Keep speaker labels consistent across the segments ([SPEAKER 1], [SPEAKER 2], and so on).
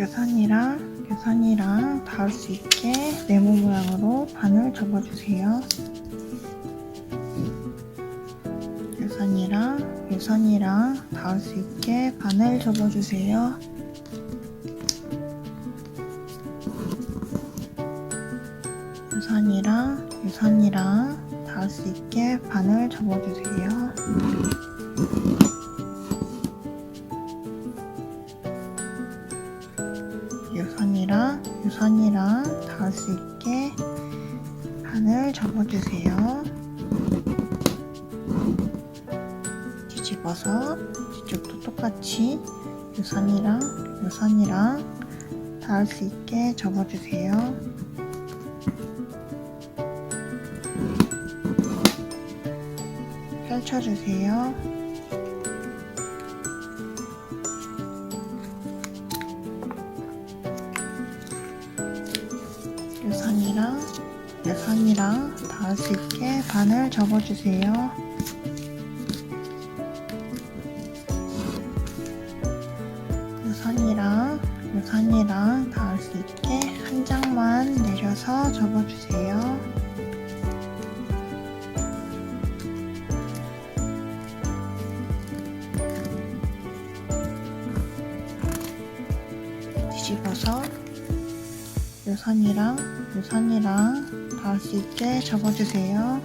[SPEAKER 1] 묘선이랑 묘선이랑 닿을 수 있게 네모 모양으로 반을 접어주세요. 묘선이랑 묘선이랑 닿을 수 있게 반을 접어주세요. 묘선이랑 묘선이랑 닿을 수 있게 반을 접어주세요. 닿을 수 있게 반을 접어주세요. 뒤집어서 뒤쪽도 똑같이 유선이랑 유선이랑 닿을 수 있게 접어주세요. 펼쳐주세요. 유선이랑 닿을 수 있게 반을 접어주세요. 유선이랑 유선이랑 닿을 수 있게 한 장만 내려서 접어주세요. 뒤집어서 유선이랑 유선이랑 닿을 수 있게 접어주세요.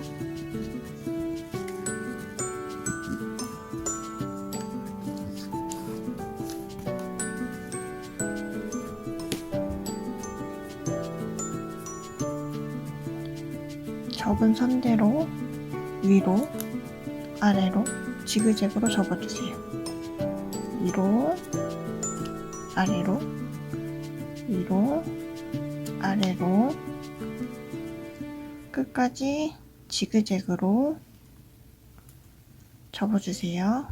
[SPEAKER 1] 접은 선대로 위로 아래로 지그재그로 접어주세요. 위로 아래로 위로 아래로 끝까지 지그재그로 접어주세요.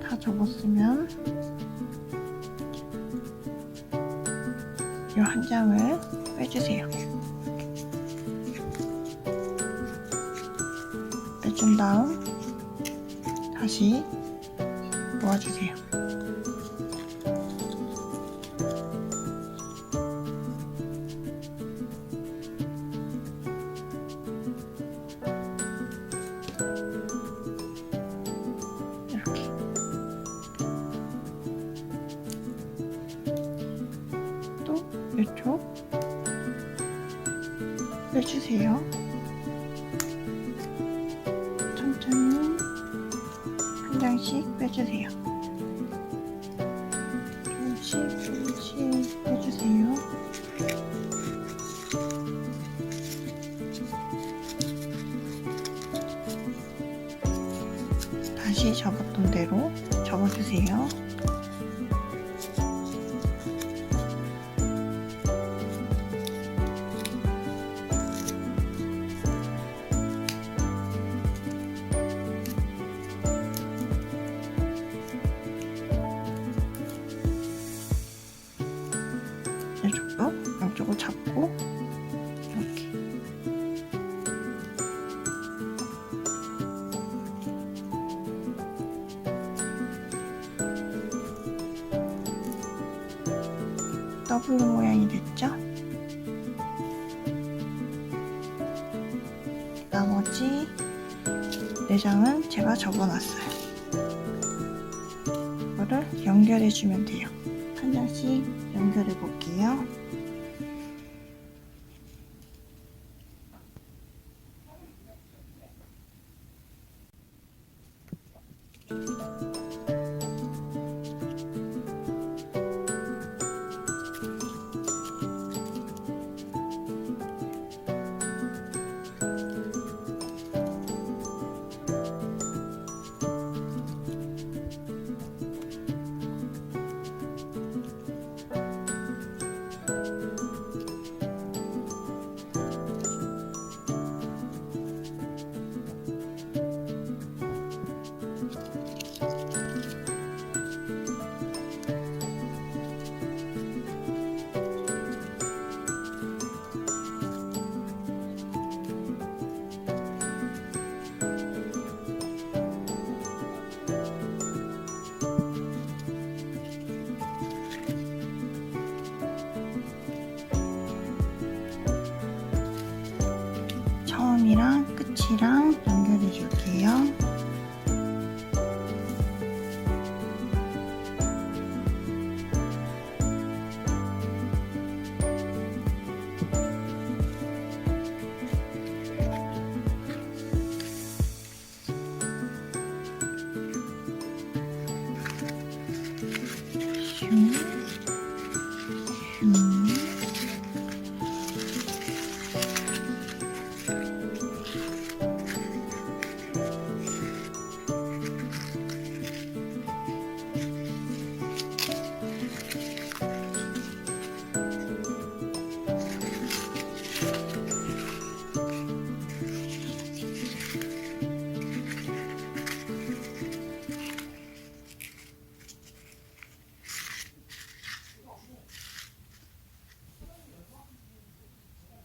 [SPEAKER 1] 다 접었으면 이 한 장을 빼주세요. 빼준 다음 다시 모아주세요. 이쪽 빼주세요. 천천히 한 장씩 빼주세요. 조금씩 조금씩 빼주세요. 다시 접었던 대로 접어주세요. W 모양이 됐죠? 나머지 네 장은 제가 접어놨어요. 이거를 연결해주면 돼요. 한 장씩 연결해 볼게요.